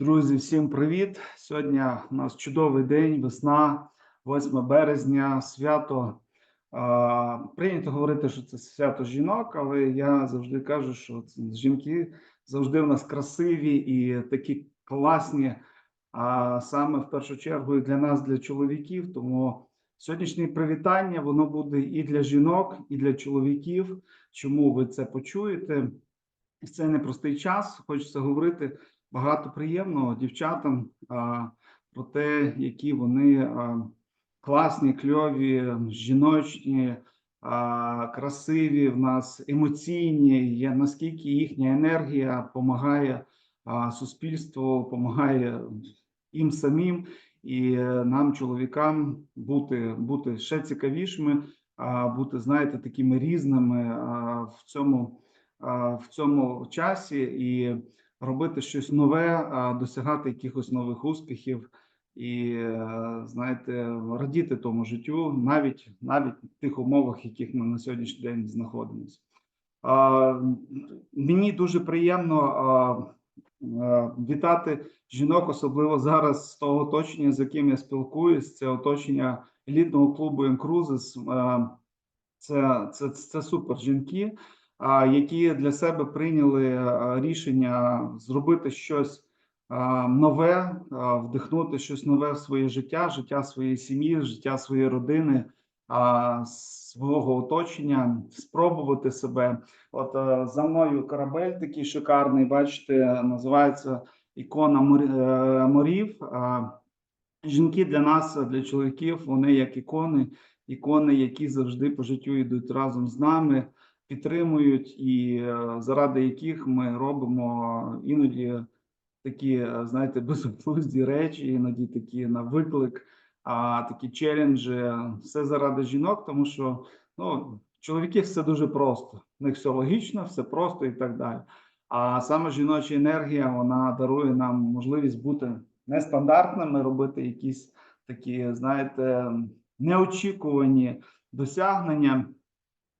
Друзі, всім привіт! Сьогодні у нас чудовий день, весна, 8 березня, свято. Прийнято говорити, що це свято жінок, але я завжди кажу, що жінки завжди в нас красиві і такі класні. А саме в першу чергу і для нас, для чоловіків. Тому сьогоднішнє привітання воно буде і для жінок, і для чоловіків. Чому ви це почуєте? Цей непростий час хочеться говорити багато приємного дівчатам а, про те, які вони а, класні, кльові, жіночні, а, красиві в нас емоційні. Є наскільки їхня енергія допомагає суспільству, допомагає їм самим і е, нам, чоловікам, бути, бути ще цікавішими, а, бути, знаєте, такими різними а, в цьому, а, в цьому часі і робити щось нове, досягати якихось нових успіхів і, е, знаєте, радіти тому життю, навіть навіть в тих умовах, в яких ми на сьогоднішній день знаходимося. Мені дуже приємно а, вітати жінок, особливо зараз з того оточення, з яким я спілкуюсь. Це оточення елітного клубу «Інкрузис». Це, це, це супер жінки, які для себе прийняли рішення зробити щось нове, вдихнути щось нове в своє життя, життя своєї сім'ї, життя своєї родини, свого оточення, спробувати себе. От за мною корабель такий шикарний, бачите, називається ікона е, морів. Жінки для нас, для чоловіків, вони як ікони, ікони, які завжди по життю йдуть разом з нами, підтримують, і е, заради яких ми робимо іноді такі, е, знаєте, безглузді речі, іноді такі на виклик, а такі челенджі. Все заради жінок, тому що ну, чоловіки все дуже просто. В них все логічно, все просто і так далі. А саме жіноча енергія вона дарує нам можливість бути нестандартними, робити якісь такі, знаєте, неочікувані досягнення.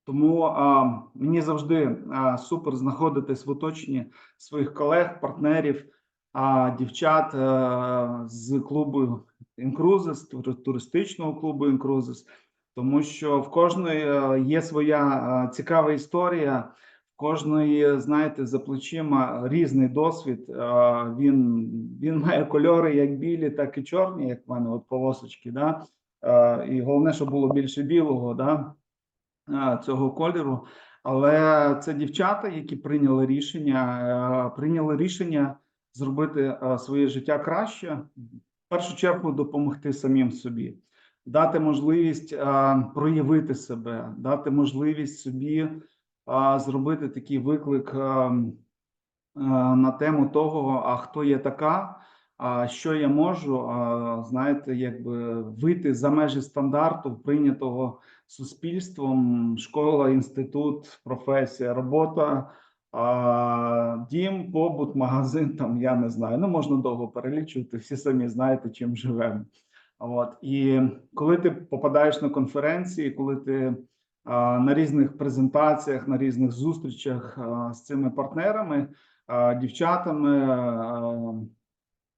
Тому а, мені завжди а, супер знаходитись в оточенні своїх колег, партнерів, а, дівчат а, з клубу Інкрузис, туристичного клубу Інкрузис, тому що в кожної е, є своя а, цікава історія. В кожної, знаєте, за плечима різний досвід. А, Він він має кольори як білі, так і чорні, як в мене, от полосочки. Да? А, І головне, щоб було більше білого, да? А, цього кольору. Але це дівчата, які прийняли рішення, е, прийняли рішення зробити е, своє життя краще, в першу чергу допомогти самим собі, дати можливість е, проявити себе, дати можливість собі е, зробити такий виклик е, е, на тему того, а хто є така, що я можу, знаєте, якби вийти за межі стандарту, прийнятого суспільством, школа, інститут, професія, робота, а, дім, побут, магазин. Там я не знаю. Ну можна довго перелічувати. Всі самі знаєте, чим живемо. От і коли ти попадаєш на конференції, коли ти а, на різних презентаціях, на різних зустрічах а, з цими партнерами, а, дівчатами, а,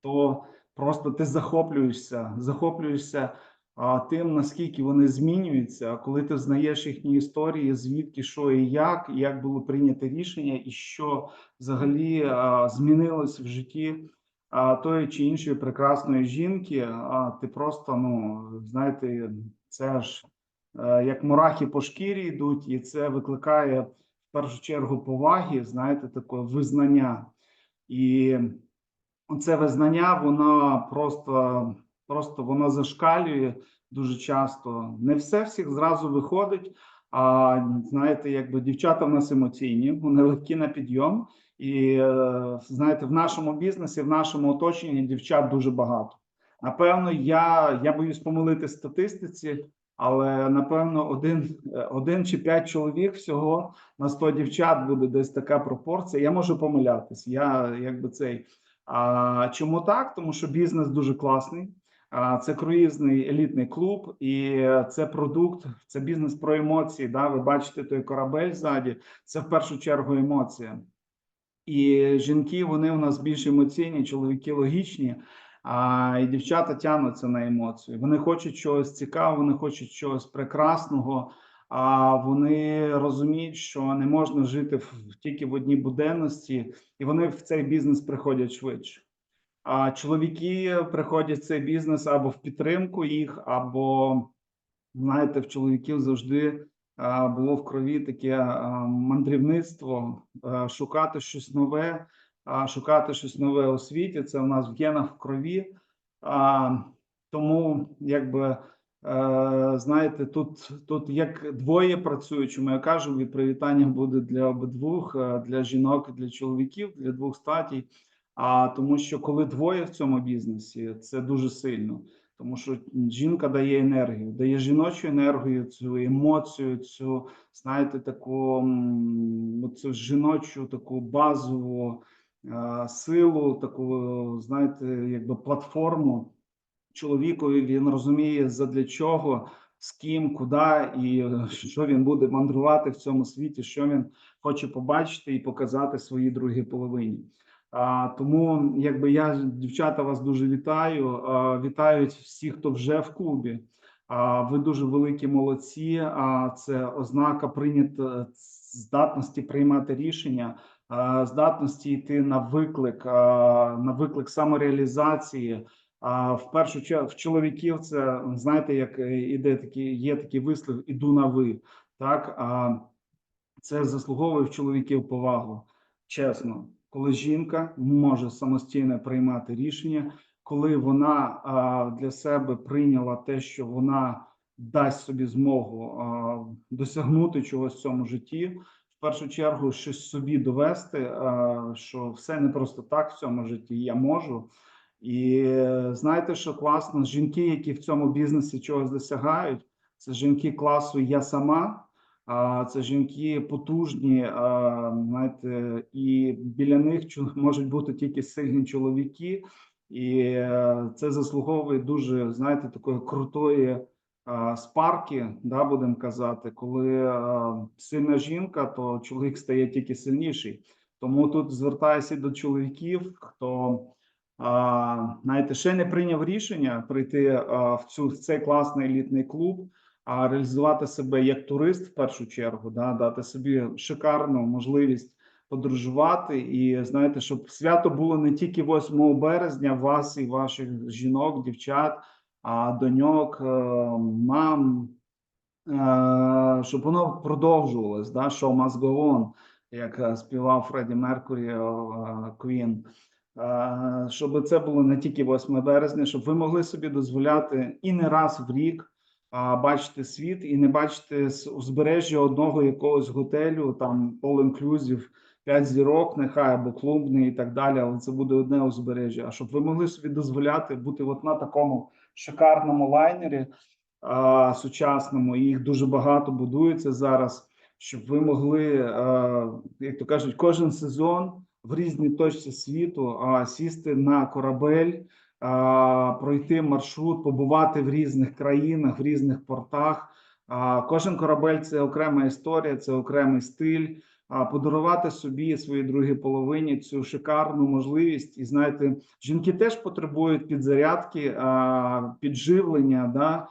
то просто ти захоплюєшся, захоплюєшся а, тим, наскільки вони змінюються. Коли ти знаєш їхні історії, звідки, що і як, як було прийнято рішення, і що взагалі а, змінилось в житті а, тої чи іншої прекрасної жінки, а ти просто, ну знаєте, це ж е, як мурахи по шкірі йдуть, і це викликає в першу чергу поваги, знаєте, такого визнання. І це визнання, воно просто, просто воно зашкалює дуже часто. Не все всіх зразу виходить. А знаєте, якби дівчата в нас емоційні, вони легкі на підйом. І е, знаєте, в нашому бізнесі, в нашому оточенні дівчат дуже багато. Напевно, я я боюсь помилити статистиці, але напевно, один е, один чи п'ять чоловік всього на 100 дівчат буде десь така пропорція. Я можу помилятись. Я якби цей. А чому так? Тому що бізнес дуже класний. Це круїзний елітний клуб, і це продукт, це бізнес про емоції. Да, ви бачите той корабель ззаді. Це в першу чергу емоція. І жінки вони у нас більш емоційні, чоловіки логічні, а і дівчата тягнуться на емоції. Вони хочуть чогось цікавого, вони хочуть чогось прекрасного. А вони розуміють, що не можна жити в, тільки в одній буденності, і вони в цей бізнес приходять швидше. А чоловіки приходять в цей бізнес або в підтримку їх, або знаєте, в чоловіків завжди було в крові таке мандрівництво, шукати щось нове, шукати щось нове у світі. Це у нас в генах в крові. А, тому, якби е, знаєте, тут, тут як двоє працюють, чому я кажу, від привітання буде для обидвох, е, для жінок, для чоловіків, для двох статей. А тому, що коли двоє в цьому бізнесі, це дуже сильно. Тому що жінка дає енергію, дає жіночу енергію, цю емоцію, цю знаєте, таку цю жіночу таку базову е, силу, таку, знаєте, якби платформу чоловікові. Він розуміє задля чого, з ким, куди і е, що він буде мандрувати в цьому світі, що він хоче побачити і показати своїй другій половині. Тому, якби я дівчата вас дуже вітаю. А, вітають всі, хто вже в клубі. Ви дуже великі молодці. Це ознака прийнята здатності приймати рішення, здатності йти на виклик, на виклик самореалізації. А в першу чергу в чоловіків це знаєте, як е, іде такий, є такий вислів іду на ви. Так а це заслуговує в чоловіків повагу. Чесно, коли жінка може самостійно приймати рішення, коли вона для себе прийняла те, що вона дасть собі змогу досягнути чогось в цьому житті, в першу чергу щось собі довести, що все не просто так в цьому житті. Я можу. І знаєте, що класно, жінки, які в цьому бізнесі чогось досягають, це жінки класу Я сама. Це жінки потужні, знаєте, і біля них можуть бути тільки сильні чоловіки, і е, це заслуговує дуже, знаєте, такої крутої спарки, да, будемо казати, коли сильна жінка, то чоловік стає тільки сильніший. Тому тут звертаюся до чоловіків, хто знаєте, ще не прийняв рішення прийти в цю в цей класний елітний клуб а реалізувати себе як турист в першу чергу, да, дати собі шикарну можливість подорожувати. І знаєте, щоб свято було не тільки 8 березня, вас і ваших жінок, дівчат, а доньок, е, мам, е, щоб воно продовжувалось, да, show must go on, як е, співав Фредді Меркурі Квін. Щоб це було не тільки 8 березня, щоб ви могли собі дозволяти і не раз в рік бачити світ і не бачити з узбережжя одного якогось готелю, там all-inclusive, 5 зірок, нехай або клубний і так далі, але це буде одне узбережжя. А щоб ви могли собі дозволяти бути от на такому шикарному лайнері а, сучасному, і їх дуже багато будується зараз, щоб ви могли, а, як то кажуть, кожен сезон в різній точці світу а, сісти на корабель пройти маршрут, побувати в різних країнах, в різних портах. Кожен корабель це окрема історія, це окремий стиль. Подарувати собі своїй другій половині цю шикарну можливість. І знаєте, жінки теж потребують підзарядки, підживлення, да,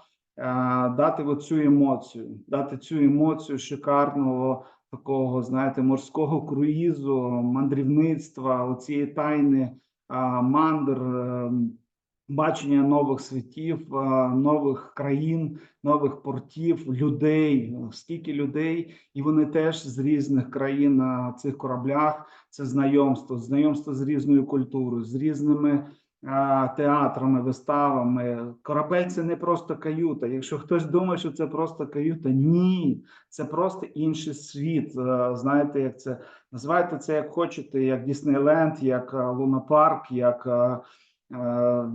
дати оцю емоцію, дати цю емоцію шикарного такого, знаєте, морського круїзу, мандрівництва, оцієї тайни, мандр. Бачення нових світів, е, нових країн, нових портів, людей. Скільки людей, і вони теж з різних країн на цих кораблях. Це знайомство, знайомство з різною культурою, з різними е, театрами, виставами. Корабель це не просто каюта. Якщо хтось думає, що це просто каюта, ні, це просто інший світ. Е, Знаєте, як це називайте це як хочете, як Діснейленд, як Лунапарк, як. Е,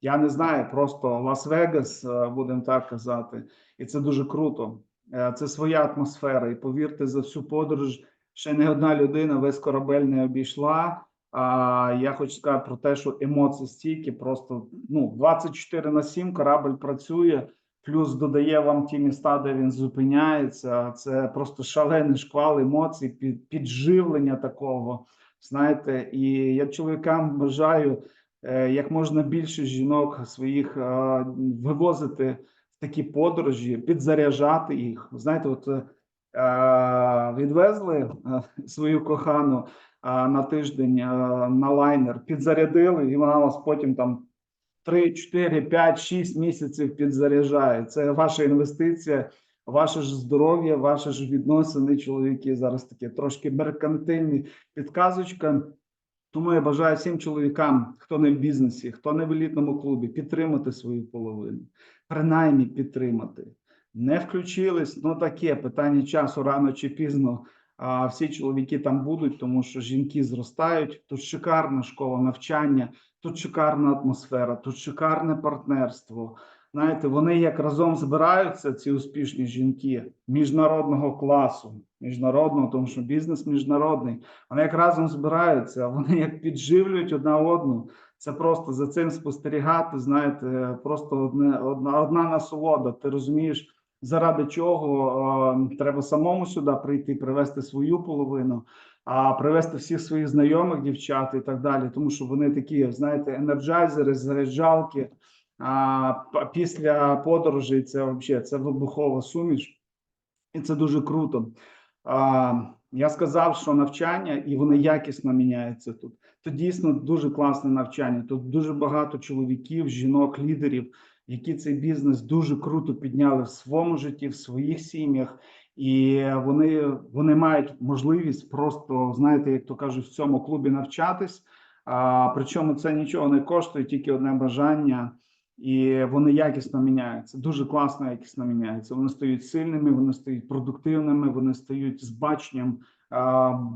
Я не знаю, просто Лас-Вегас, е, будемо так казати, і це дуже круто. Е, Це своя атмосфера. І повірте, за всю подорож ще не одна людина весь корабель не обійшла. А я хочу сказати про те, що емоції стільки просто ну 24 на 7 корабль працює, плюс додає вам ті міста, де він зупиняється. Це просто шалений шквал емоцій, під, підживлення такого. Знаєте, і я чоловікам бажаю як можна більше жінок своїх е, вивозити в такі подорожі, підзаряджати їх. Знаєте, от е, відвезли е, свою кохану е, на тиждень е, на лайнер, підзарядили, і вона вас потім там 3, 4, 5, 6 місяців підзаряджає. Це ваша інвестиція, ваше ж здоров'я, ваші ж відносини. Чоловіки зараз таке трошки меркантильні підказочка. Тому я бажаю всім чоловікам, хто не в бізнесі, хто не в елітному клубі, підтримати свою половину, принаймні підтримати. Не включились, ну таке питання часу рано чи пізно. А всі чоловіки там будуть, тому що жінки зростають. Тут шикарна школа навчання, тут шикарна атмосфера, тут шикарне партнерство. Знаєте, вони як разом збираються, ці успішні жінки міжнародного класу, міжнародного, тому що бізнес міжнародний. Вони як разом збираються, вони як підживлюють одна одну. Це просто за цим спостерігати. Знаєте, просто одне одна одна насолода. Ти розумієш, заради чого е, треба самому сюди прийти, привести свою половину, а привести всіх своїх знайомих дівчат і так далі. Тому що вони такі, знаєте, енерджайзери, заряджалки. А після подорожей це взагалі це вибухова суміш, і це дуже круто. А, я сказав, що навчання і вони якісно міняються тут. Тут дійсно дуже класне навчання. Тут дуже багато чоловіків, жінок, лідерів, які цей бізнес дуже круто підняли в своєму житті, в своїх сім'ях, і вони, вони мають можливість просто, знаєте, як то кажуть, в цьому клубі навчатись. А, причому це нічого не коштує, тільки одне бажання і вони якісно міняються. Дуже класно якісно міняються. Вони стають сильними, вони стають продуктивними, вони стають з баченням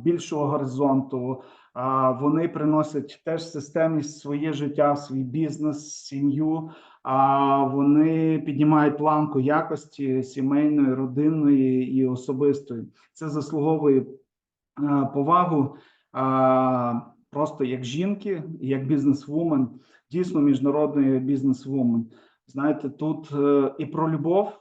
більшого горизонту. Вони приносять теж системність своє життя, свій бізнес, сім'ю. А вони піднімають планку якості сімейної, родинної і особистої. Це заслуговує повагу просто як жінки, як бізнесвумен дійсно міжнародний бізнес-вумен. Знаєте, тут е, і про любов,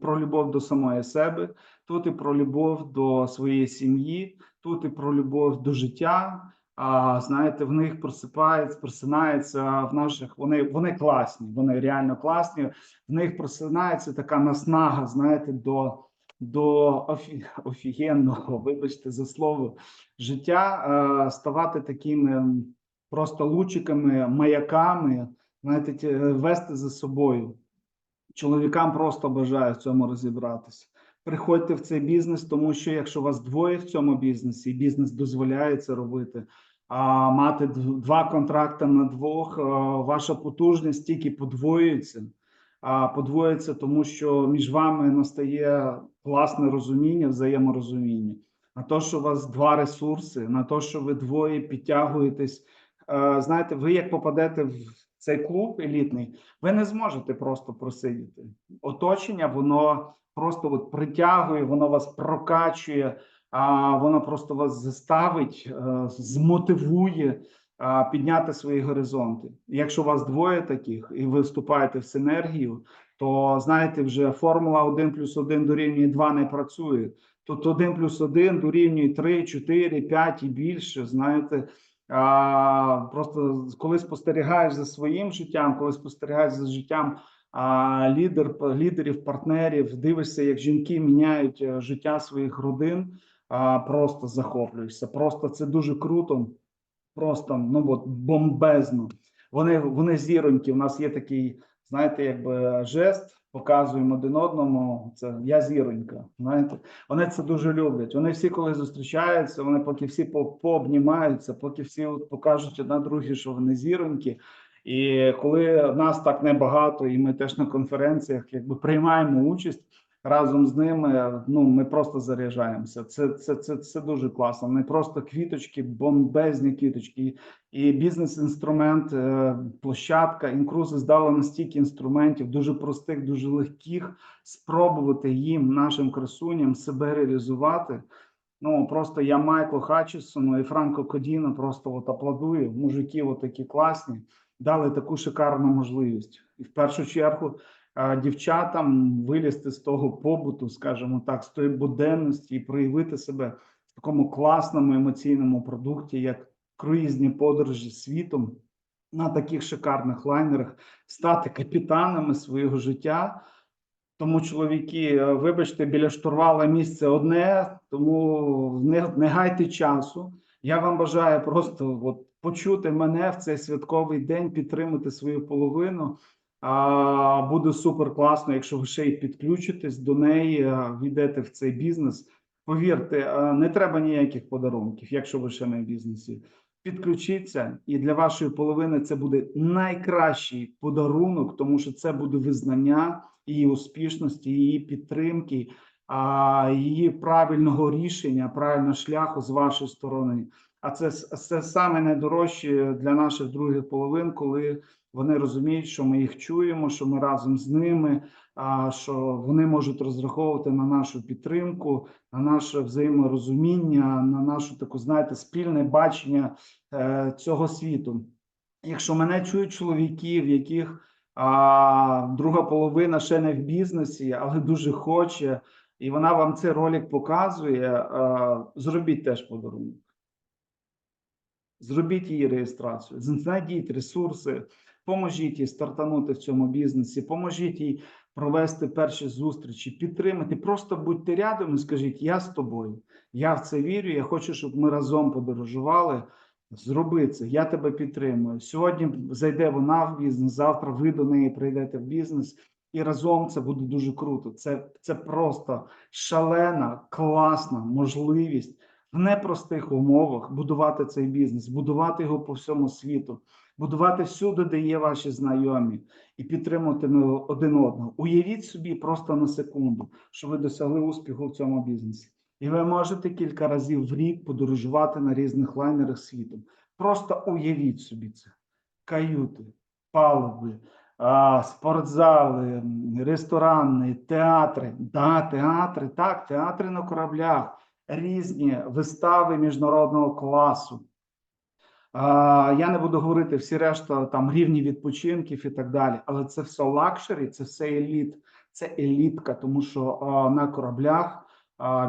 про любов до самої себе, тут і про любов до своєї сім'ї, тут і про любов до життя. А знаєте, в них просипається, просинається в наших. Вони вони класні, вони реально класні. В них просинається така наснага, знаєте, до до офі, офігенного, вибачте за слово, життя, е, ставати такими просто лучиками, маяками, знаєте, вести за собою. Чоловікам просто бажаю в цьому розібратися. Приходьте в цей бізнес, тому що якщо вас двоє в цьому бізнесі, і бізнес дозволяє це робити, а мати два контракти на двох, ваша потужність тільки подвоюється. А подвоюється, тому що між вами настає класне розуміння, взаєморозуміння. На те, що у вас два ресурси, на те, що ви двоє підтягуєтесь. Е, Знаєте, ви як попадете в цей клуб елітний, ви не зможете просто просидіти. Оточення, воно просто от притягує, воно вас прокачує, а воно просто вас заставить, е, змотивує підняти свої горизонти. Якщо у вас двоє таких і ви вступаєте в синергію, то знаєте, вже формула 1 плюс 1 дорівнює 2 не працює. Тут 1 плюс 1 дорівнює 3, 4, 5 і більше. Знаєте, просто коли спостерігаєш за своїм життям, коли спостерігаєш за життям лідер, лідерів, партнерів, дивишся, як жінки міняють е, життя своїх родин, а, просто захоплюєшся. Просто це дуже круто, просто ну от бомбезно. Вони, вони зіроньки. У нас є такий, знаєте, якби жест. Показуємо один одному. Це я зіронька. Знаєте, вони це дуже люблять. Вони всі, коли зустрічаються, вони поки всі по- пообнімаються, поки всі покажуть одна другі, що вони зіроньки. І коли нас так небагато, і ми теж на конференціях якби приймаємо участь разом з ними, ну ми просто заряджаємося. Це, це, це, це дуже класно. Не просто квіточки, бомбезні квіточки. І бізнес-інструмент, е, площадка, інкрузи здала настільки інструментів, дуже простих, дуже легких, спробувати їм, нашим красуням, себе реалізувати. Ну просто я Майклу Хатчесону і Франко Кодіно просто от аплодую. Мужики, такі класні, дали таку шикарну можливість. І в першу чергу дівчатам вилізти з того побуту, скажімо так, з тої буденності і проявити себе в такому класному емоційному продукті, як круїзні подорожі світом на таких шикарних лайнерах, стати капітанами свого життя. Тому, чоловіки, е, вибачте, біля штурвала місце одне, тому не, не гайте часу. Я вам бажаю просто от, почути мене в цей святковий день, підтримати свою половину. Буде супер класно, якщо ви ще й підключитесь до неї, війдете в цей бізнес. Повірте, не треба ніяких подарунків, якщо ви ще не в бізнесі. Підключіться, і для вашої половини це буде найкращий подарунок, тому що це буде визнання її успішності, її підтримки, її правильного рішення, правильного шляху з вашої сторони. А це, це саме найдорожче для наших других половин, коли вони розуміють, що ми їх чуємо, що ми разом з ними, а, що вони можуть розраховувати на нашу підтримку, на наше взаєморозуміння, на нашу таку, знаєте, спільне бачення е, цього світу. Якщо мене чують чоловіки, в яких а, друга половина ще не в бізнесі, але дуже хоче, і вона вам цей ролик показує, а, зробіть теж подарунок. Зробіть її реєстрацію, знайдіть ресурси, поможіть їй стартанути в цьому бізнесі, поможіть їй провести перші зустрічі, підтримати. Просто будьте рядом і скажіть: я з тобою, я в це вірю. Я хочу, щоб ми разом подорожували. Зроби це, я тебе підтримую. Сьогодні зайде вона в бізнес, завтра ви до неї прийдете в бізнес, і разом це буде дуже круто. Це, це просто шалена, класна можливість в непростих умовах будувати цей бізнес, будувати його по всьому світу, будувати всюди, де є ваші знайомі, і підтримувати один одного. Уявіть собі просто на секунду, що ви досягли успіху в цьому бізнесі. І ви можете кілька разів в рік подорожувати на різних лайнерах світом. Просто уявіть собі це: каюти, палуби, спортзали, ресторани, театри. Да, театри, так, театри на кораблях, різні вистави міжнародного класу. Я не буду говорити всі решта там рівні відпочинків і так далі, але це все лакшері, це все еліт, це елітка, тому що на кораблях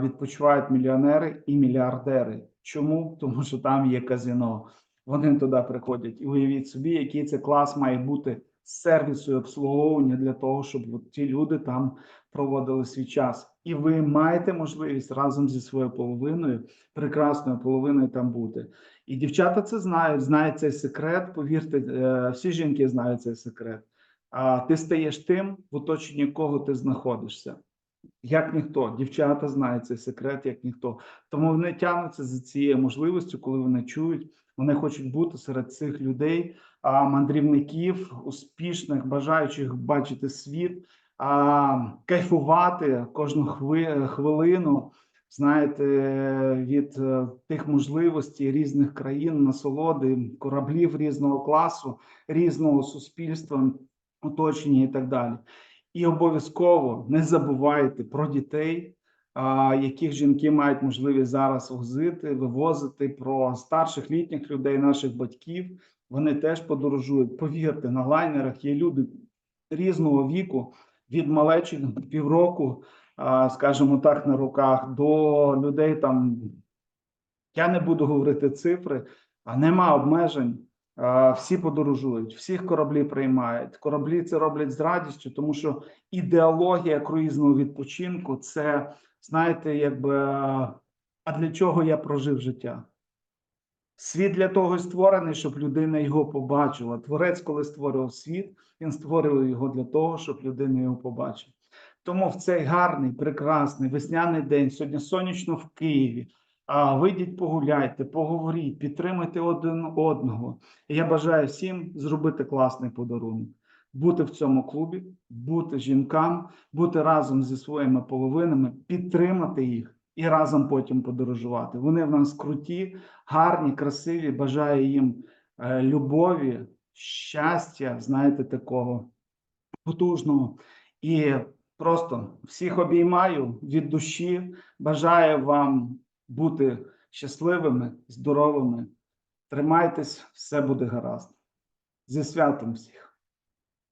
відпочивають мільйонери і мільярдери. Чому? Тому що там є казино. Вони туди приходять. І уявіть собі, який це клас має бути сервісу обслуговування для того, щоб ті люди там проводили свій час. І ви маєте можливість разом зі своєю половиною, прекрасною половиною там бути. І дівчата це знають, знають цей секрет. Повірте, е, всі жінки знають цей секрет. А ти стаєш тим, в оточенні кого ти знаходишся. Як ніхто, дівчата знають цей секрет, як ніхто. Тому вони тягнуться за цією можливістю, коли вони чують, вони хочуть бути серед цих людей, мандрівників, успішних, бажаючих бачити світ, а, кайфувати кожну хви- хвилину, знаєте, від е, тих можливостей різних країн, насолоди, кораблів різного класу, різного суспільства, оточення і так далі. І обов'язково не забувайте про дітей, яких жінки мають можливість зараз возити, вивозити про старших літніх людей, наших батьків. Вони теж подорожують. Повірте, на лайнерах є люди різного віку, від малечі півроку, скажімо так, на руках, до людей там. Я не буду говорити цифри, а нема обмежень. Всі подорожують, всіх кораблі приймають. Кораблі це роблять з радістю, тому що ідеологія круїзного відпочинку це, знаєте, якби а для чого я прожив життя? Світ для того й створений, щоб людина його побачила. Творець, коли створював світ, він створював його для того, щоб людина його побачила. Тому в цей гарний, прекрасний весняний день, сьогодні сонячно в Києві. А вийдіть, погуляйте, поговоріть, підтримайте один одного. І я бажаю всім зробити класний подарунок, бути в цьому клубі, бути жінкам, бути разом зі своїми половинами, підтримати їх і разом потім подорожувати. Вони в нас круті, гарні, красиві. Бажаю їм е, любові, щастя, знаєте, такого потужного. І просто всіх обіймаю від душі. Бажаю вам бути щасливими, здоровими. Тримайтесь, все буде гаразд. Зі святом всіх.